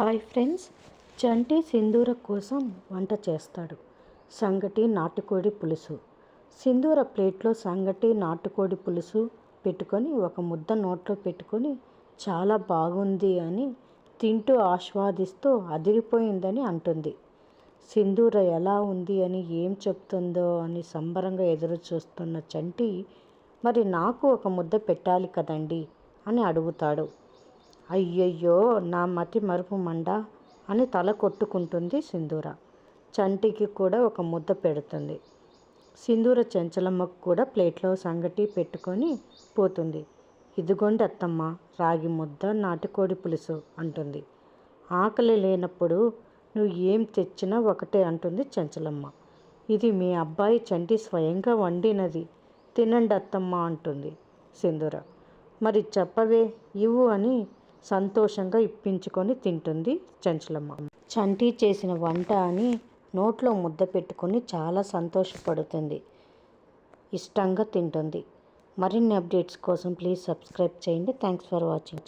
Hi friends. చంటి సింధూర కోసం వంట చేస్తాడు. సంగటి నాటుకోడి పులుసు. సింధూర ప్లేట్లో సంగటి నాటుకోడి పులుసు పెట్టుకొని ఒక ముద్ద నోట్లో పెట్టుకొని చాలా బాగుంది అని తింటూ ఆస్వాదిస్తూ అదిరిపోయిందని అంటుంది. సింధూర ఎలా ఉంది అని ఏం చెప్తుందో అని సంబరంగా ఎదురు చూస్తున్న చంటి మరి నాకు ఒక ముద్ద పెట్టాలి కదండి అని అడుగుతాడు. అయ్యయ్యో నా మతి మరుపు మండ అని తల కొట్టుకుంటుంది సింధూర. చంటికి కూడా ఒక ముద్ద పెడుతుంది. సింధూర చెంచలమ్మకు కూడా ప్లేట్లో సంగటి పెట్టుకొని పోతుంది. ఇదిగోండి అత్తమ్మ రాగి ముద్ద నాటుకోడి పులుసు అంటుంది. ఆకలి లేనప్పుడు నువ్వు ఏం తెచ్చినా ఒకటే అంటుంది చెంచలమ్మ. ఇది మీ అబ్బాయి చంటి స్వయంగా వండినది. తినండి అత్తమ్మ అంటుంది సింధూర. మరి చెప్పవే ఇవ్వు అని సంతోషంగా ఇప్పించుకొని తింటుంది చంచలమ్మ. చంటి చేసిన వంట అని నోట్లో ముద్ద పెట్టుకొని చాలా సంతోషపడుతుంది. ఇష్టంగా తింటుంది. మరిన్ని అప్డేట్స్ కోసం ప్లీజ్ సబ్స్క్రైబ్ చేయండి. Thanks for watching.